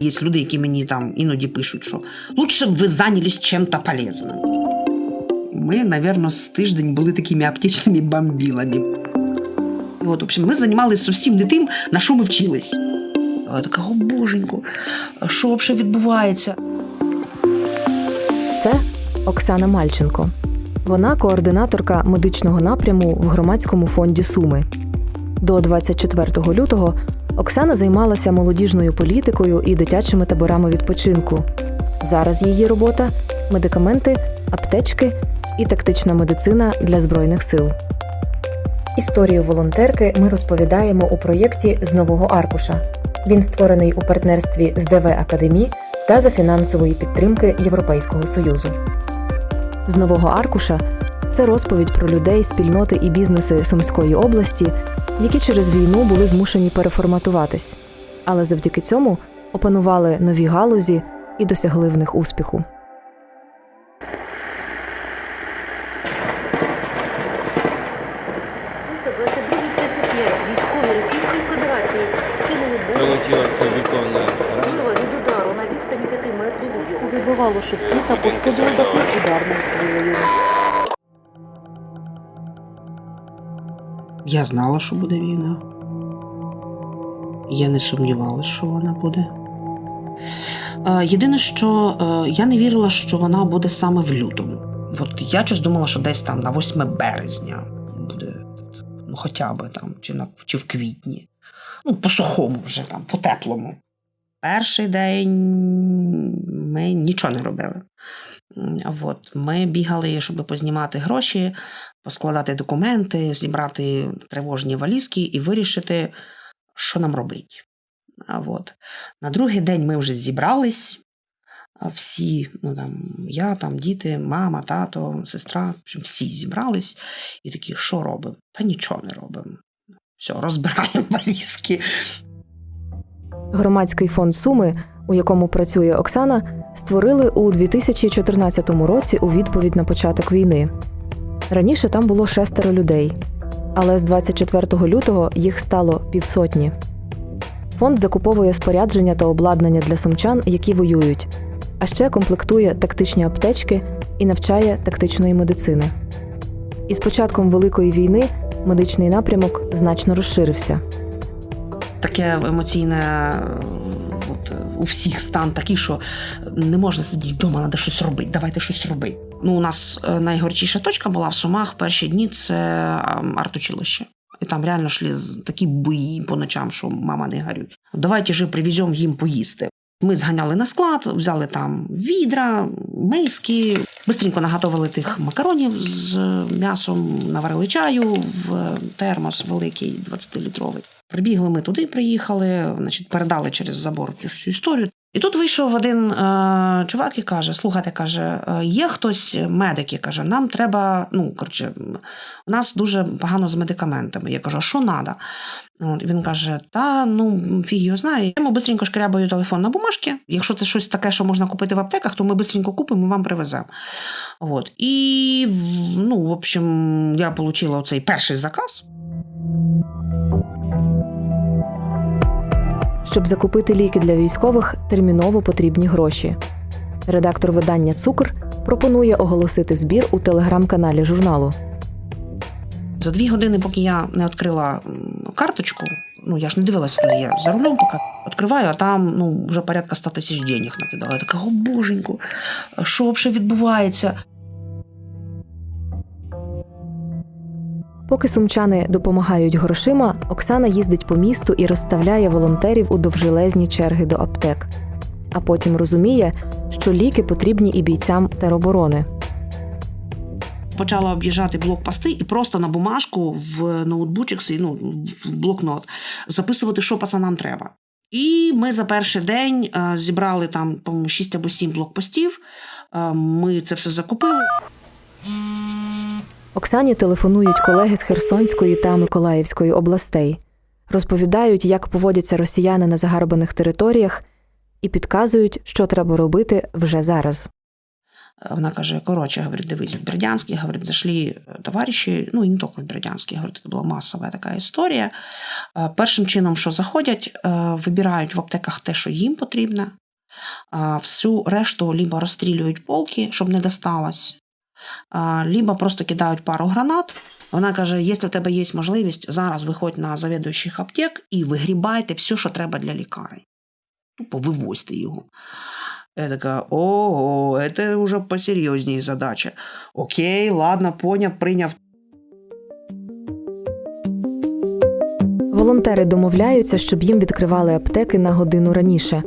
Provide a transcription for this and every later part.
Є люди, які мені там іноді пишуть, що лучше б ви зайнялись чим-то полезним. Ми, мабуть, з тиждень були такими аптечними бомбілами. От, в общем, ми займалися зовсім не тим, на що ми вчились. Я така, о боженько, що взагалі відбувається? Це Оксана Мальченко. Вона координаторка медичного напряму в громадському фонді Суми. До 24 лютого Оксана займалася молодіжною політикою і дитячими таборами відпочинку. Зараз її робота медикаменти, аптечки і тактична медицина для збройних сил. Історію волонтерки ми розповідаємо у проєкті з нового аркуша. Він створений у партнерстві з ДВ Академі та за фінансової підтримки Європейського Союзу. З нового аркуша це розповідь про людей, спільноти і бізнеси Сумської області, які через війну були змушені переформатуватись, але завдяки цьому опанували нові галузі і досягли в них успіху. Інфо 22.35. Військові Російської Федерації скинули Прилетіла рана. Від удару на відстані 5 метрів. Вибивало шибки та пошкодило дахи ударною хвилею. Я знала, що буде війна. Я не сумнівалася, що вона буде. Єдине, що е, я не вірила, що вона буде саме в лютому. От я щось думала, що десь там на 8 березня буде, ну хоча б там, чи, на, чи в квітні. Ну, по сухому вже там, по теплому. Перший день ми нічого не робили. От, ми бігали, щоб познімати гроші, поскладати документи, зібрати тривожні валізки і вирішити, що нам робити. От. На другий день ми вже зібрались. Всі, ну там, я, там, діти, мама, тато, сестра, всі зібрались і такі, що робимо? Та нічого не робимо. Все, розбираємо валізки. Громадський фонд Суми, у якому працює Оксана, створили у 2014 році у відповідь на початок війни. Раніше там було шестеро людей, але з 24 лютого їх стало півсотні. Фонд закуповує спорядження та обладнання для сумчан, які воюють, а ще комплектує тактичні аптечки і навчає тактичної медицини. Із початком Великої війни медичний напрямок значно розширився. таке емоційне у всіх стан такий, що не можна сидіти вдома, треба щось робити, давайте щось робити. Ну, у нас е, найгорчіша точка була в Сумах. Перші дні це ем, артучилище. І там реально йшли такі бої по ночам, що мама не горюй. Давайте же привеземо їм поїсти. Ми зганяли на склад, взяли там відра, миски, бистренько наготовили тих макаронів з м'ясом, наварили чаю в термос великий, 20-літровий. Прибігли ми туди, приїхали, значить, передали через забор цю ж всю історію. І тут вийшов один е, чувак і каже: слухайте, каже, е, є хтось медик, і каже, нам треба, ну коротше, у нас дуже погано з медикаментами. Я кажу, що треба? От, він каже: Та ну фіг його знає. Я йому бистренько шкрябаю телефон на бумажки. Якщо це щось таке, що можна купити в аптеках, то ми бистренько купимо і вам привеземо. От. І ну, в общем, я отримала оцей перший заказ. Щоб закупити ліки для військових, терміново потрібні гроші. Редактор видання Цукр пропонує оголосити збір у телеграм-каналі журналу. За дві години, поки я не відкрила карточку, ну я ж не дивилася туди, я за рулем поки відкриваю, а там ну, вже порядка 100 тисяч денег накидала. Я така, о боженьку, що взагалі відбувається? Поки сумчани допомагають грошима, Оксана їздить по місту і розставляє волонтерів у довжелезні черги до аптек. А потім розуміє, що ліки потрібні і бійцям тероборони. Почала об'їжджати блокпости і просто на бумажку в ноутбучик, свій, ну, в блокнот, записувати, що пацанам треба. І ми за перший день е, зібрали там, по-моєму, 6 або 7 блокпостів. Е, ми це все закупили. Оксані телефонують колеги з Херсонської та Миколаївської областей, розповідають, як поводяться росіяни на загарбаних територіях, і підказують, що треба робити вже зараз. Е, Вона каже: коротше, говорить, дивись, в Бердянске, говорить, зайшли товариші, ну і не тільки в Бердянске, говорить, це була масова така історія. Е, Першим чином, що заходять, е, вибирають в аптеках те, що їм потрібно. Всю решту либо розстрілюють полки, щоб не досталось, либо просто кидають пару гранат. Вона каже: якщо в тебе є можливість, зараз виходь на завідуючих аптек і вигрібайте все, що треба для лікарень. Тупо вивозьте його. Я така, ого, це вже посерйозніше задача. Окей, ладно, поняв, прийняв. Волонтери домовляються, щоб їм відкривали аптеки на годину раніше.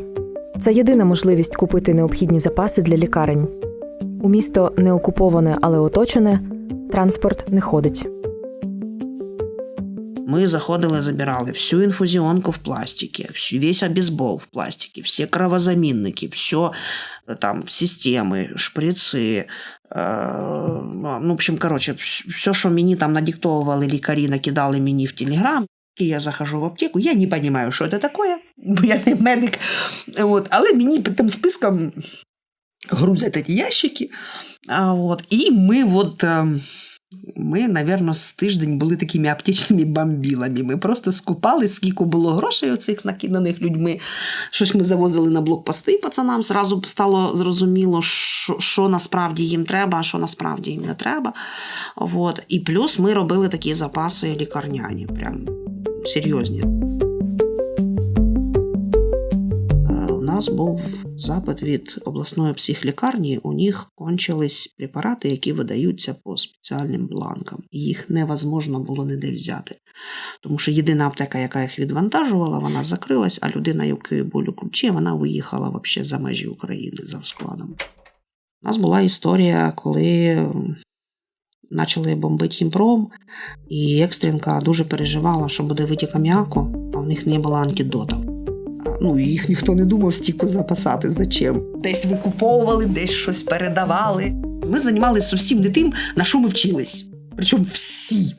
Це єдина можливість купити необхідні запаси для лікарень. У місто не окуповане, але оточене, транспорт не ходить. Ми заходили, забирали всю інфузіонку в пластикі, всю- весь обезбол в пластикі, всі кровозамінники, все там системи, шприци. Е, ну, в общем, коротше, все, що мені там надиктовували лікарі, накидали мені в телеграм. Я захожу в аптеку, я не розумію, що це таке, бо я не медик. От, але мені під тим списком грузять ці ящики. А, от, і ми от. ем, ми, напевно, з тиждень були такими аптечними бомбілами. Ми просто скупали, скільки було грошей оцих накиданих людьми. Щось ми завозили на блокпости пацанам. Зразу стало зрозуміло, що, що насправді їм треба, а що насправді їм не треба. От. І плюс ми робили такі запаси лікарняні, прям серйозні. Нас був запит від обласної психлікарні. У них кончились препарати, які видаються по спеціальним бланкам. Їх невозможно було ніде взяти. Тому що єдина аптека, яка їх відвантажувала, вона закрилась, а людина, якої були ключі, вона виїхала вообще за межі України за складом. У нас була історія, коли почали бомбити хімпром, і Екстренка дуже переживала, що буде витік аміаку, а в них не було антидотів. Ну, їх ніхто не думав стільки запасати. Зачем? Десь викуповували, десь щось передавали. Ми займалися зовсім не тим, на що ми вчились. Причому всі.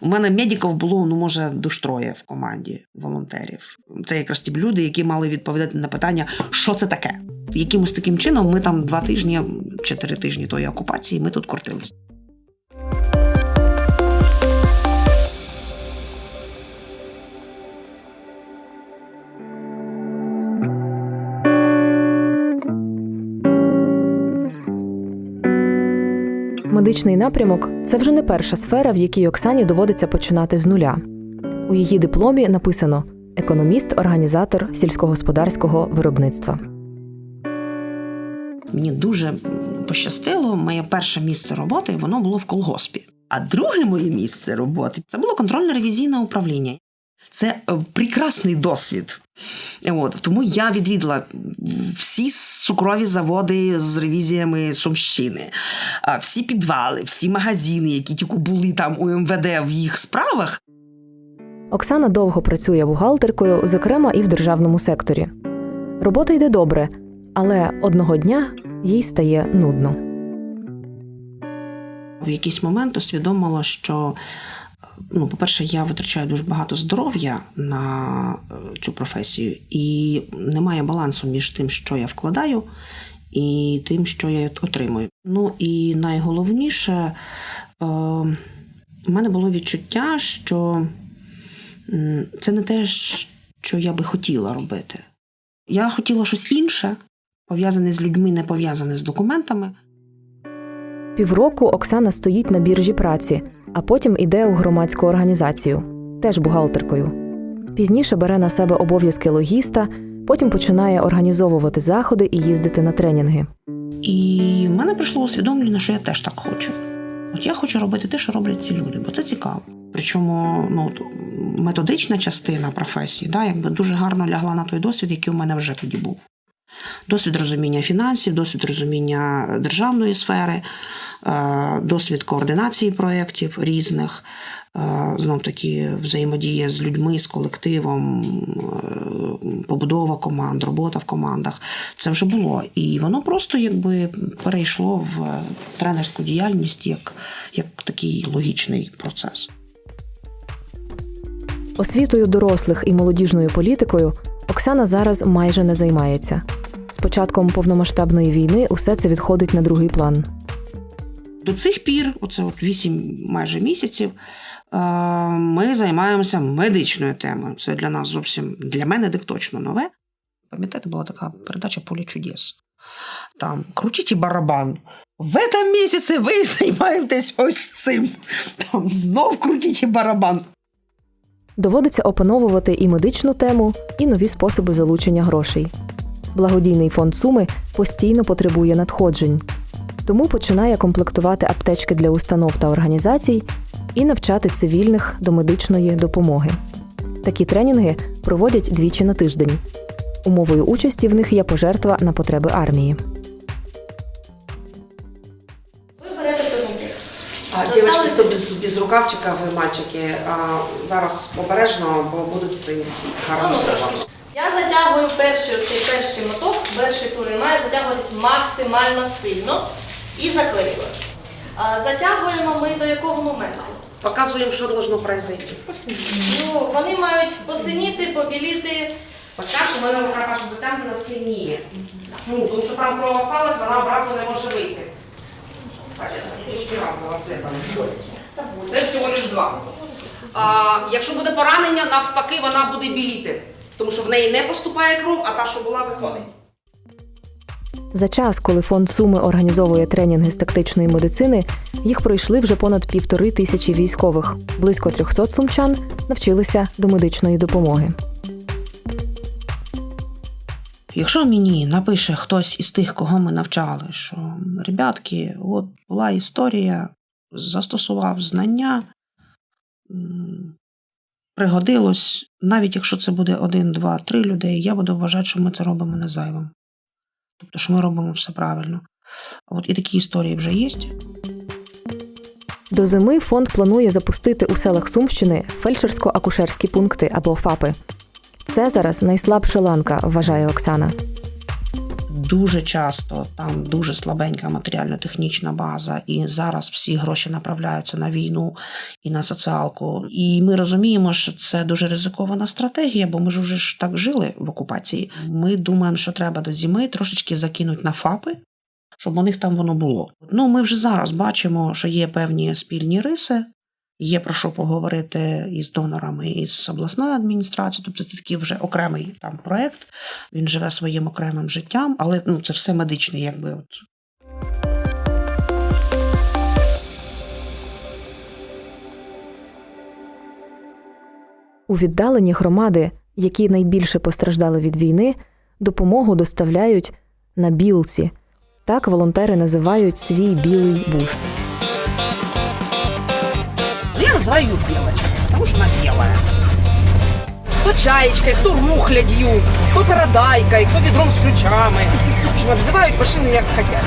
У мене медиків було, ну, може, душ троє в команді волонтерів. Це якраз ті люди, які мали відповідати на питання, що це таке. Якимось таким чином ми там два тижні, чотири тижні тої окупації, ми тут крутились. Медичний напрямок це вже не перша сфера, в якій Оксані доводиться починати з нуля. У її дипломі написано економіст, організатор сільськогосподарського виробництва. Мені дуже пощастило. Моє перше місце роботи воно було в колгоспі. А друге моє місце роботи це було контрольно-ревізійне управління. Це е, прекрасний досвід. От, тому я відвідала всі цукрові заводи з ревізіями Сумщини, всі підвали, всі магазини, які тільки були там у МВД в їх справах. Оксана довго працює бухгалтеркою, зокрема і в державному секторі. Робота йде добре, але одного дня їй стає нудно. в якийсь момент усвідомила, що ну, по-перше, я витрачаю дуже багато здоров'я на е, цю професію, і немає балансу між тим, що я вкладаю, і тим, що я отримую. Ну і найголовніше, е, у мене було відчуття, що це не те, що я би хотіла робити. Я хотіла щось інше, пов'язане з людьми, не пов'язане з документами. Півроку Оксана стоїть на біржі праці, а потім іде у громадську організацію, теж бухгалтеркою. Пізніше бере на себе обов'язки логіста, потім починає організовувати заходи і їздити на тренінги. І в мене прийшло усвідомлення, що я теж так хочу. От я хочу робити те, що роблять ці люди, бо це цікаво. Причому ну, методична частина професії да, якби дуже гарно лягла на той досвід, який у мене вже тоді був. Досвід розуміння фінансів, досвід розуміння державної сфери, е, досвід координації проєктів різних, знов таки взаємодія з людьми, з колективом, е, побудова команд, робота в командах. Це вже було. І воно просто якби перейшло в тренерську діяльність як, як такий логічний процес. Освітою дорослих і молодіжною політикою Оксана зараз майже не займається. З початком повномасштабної війни усе це відходить на другий план. До цих пір, оце от 8 майже місяців, е, ми займаємося медичною темою. Це для нас зовсім для мене точно нове. Пам'ятаєте, була така передача Поле чудес. Там крутіть і барабан. В этом місяці ви займаєтесь ось цим. Там знов крутіть барабан. Доводиться опановувати і медичну тему, і нові способи залучення грошей. Благодійний фонд Суми постійно потребує надходжень, тому починає комплектувати аптечки для установ та організацій і навчати цивільних до медичної допомоги. Такі тренінги проводять двічі на тиждень. Умовою участі в них є пожертва на потреби армії. А, без, без рукавчика, ви мальчики, а, зараз обережно, бо будуть синці. Ну. Я затягую перший оцей перший моток, перший тур і має затягуватись максимально сильно і заклеюватись. Затягуємо ми до якого моменту? Показуємо, що должно произойти. Ну, вони мають посиніти, побіліти. Почасу в мене рука затягнена сильніє. Чому? Тому що там кров осталась, вона обратно не може вийти. Це всього лиш два. А, якщо буде поранення, навпаки, вона буде біліти. Тому що в неї не поступає кров, а та, що була, виходить. За час, коли фонд Суми організовує тренінги з тактичної медицини, їх пройшли вже понад півтори тисячі військових. Близько 300 сумчан навчилися до медичної допомоги. Якщо мені напише хтось із тих, кого ми навчали, що ребятки, от була історія, застосував знання, пригодилось, навіть якщо це буде один, два, три людей, я буду вважати, що ми це робимо не зайвим. Тобто, що ми робимо все правильно. От і такі історії вже є. До зими фонд планує запустити у селах Сумщини фельдшерсько-акушерські пункти або ФАПи. Це зараз найслабша ланка, вважає Оксана. Дуже часто там дуже слабенька матеріально-технічна база, і зараз всі гроші направляються на війну і на соціалку. І ми розуміємо, що це дуже ризикована стратегія, бо ми ж уже ж так жили в окупації. Ми думаємо, що треба до зими трошечки закинути на ФАПи, щоб у них там воно було. Ну, ми вже зараз бачимо, що є певні спільні риси. Є про що поговорити із донорами із обласною адміністрацією, тобто це такий вже окремий там проект. Він живе своїм окремим життям, але ну це все медичне, якби от У віддалені громади, які найбільше постраждали від війни, допомогу доставляють на білці. Так волонтери називають свій білий бус Я называю ее белочкой, потому что она белая. Кто чаечкой, кто мухлядью, кто тарадайкой, кто ведром с ключами. В общем, обзывают машины як хотят.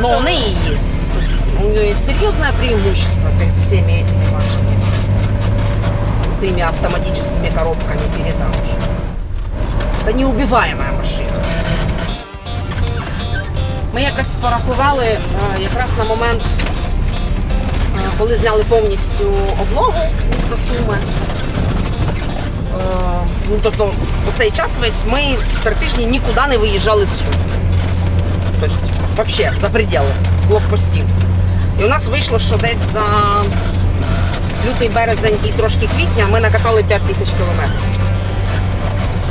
Но у неї есть, у нее есть серьезное преимущество перед всеми этими машинами. Теми автоматическими коробками передач. Это неубиваемая машина. Ми якось порахували е, якраз на момент Е, коли зняли повністю облогу міста Суми. Е, Ну, тобто, у цей час весь ми три тижні нікуди не виїжджали з Сум. Тобто, взагалі, за пределы блокпостів. І у нас вийшло, що десь за лютий березень і трошки квітня ми накатали 5 тисяч кілометрів.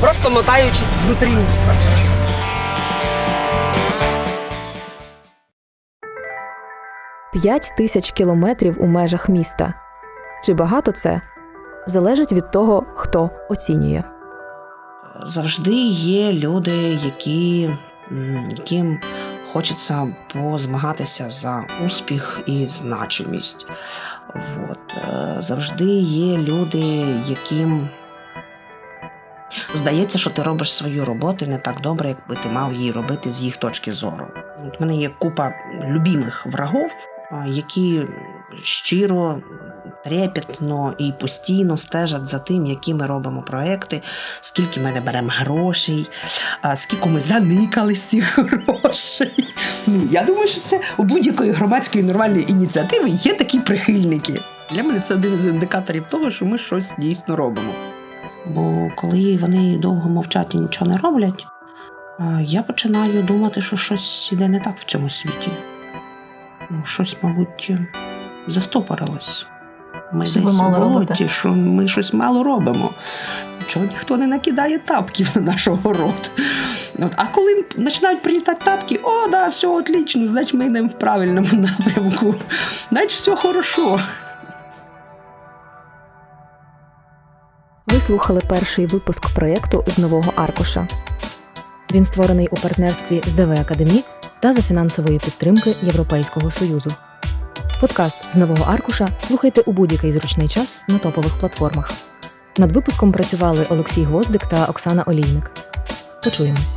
Просто мотаючись внутрі міста. П'ять тисяч кілометрів у межах міста. Чи багато це? Залежить від того, хто оцінює. завжди є люди, які, яким хочеться позмагатися за успіх і значимість. От. е, Завжди є люди, яким здається, що ти робиш свою роботу не так добре, якби ти мав її робити з їх точки зору. От мене є купа любимих врагов, які щиро, трепетно і постійно стежать за тим, які ми робимо проекти, скільки ми не беремо грошей, скільки ми заникали з цих грошей. Ну, я думаю, що це у будь-якої громадської нормальної ініціативи є такі прихильники. Для мене це один з індикаторів того, що ми щось дійсно робимо. Бо коли вони довго мовчать і нічого не роблять, я починаю думати, що щось іде не так в цьому світі. Ну, щось, мабуть, застопорилось. Ми Що десь мало болоті, робите? що ми щось мало робимо. Чого ніхто не накидає тапків на наш город. От, а коли починають прилітати тапки, о, да, все отлично, значить ми йдемо в правильному напрямку. Значить, все хорошо. Ви слухали перший випуск проєкту з нового аркуша. Він створений у партнерстві з ДВ Академі та за фінансової підтримки Європейського Союзу. Подкаст з нового аркуша слухайте у будь-який зручний час на топових платформах. Над випуском працювали Олексій Гвоздик та Оксана Олійник. Почуємось.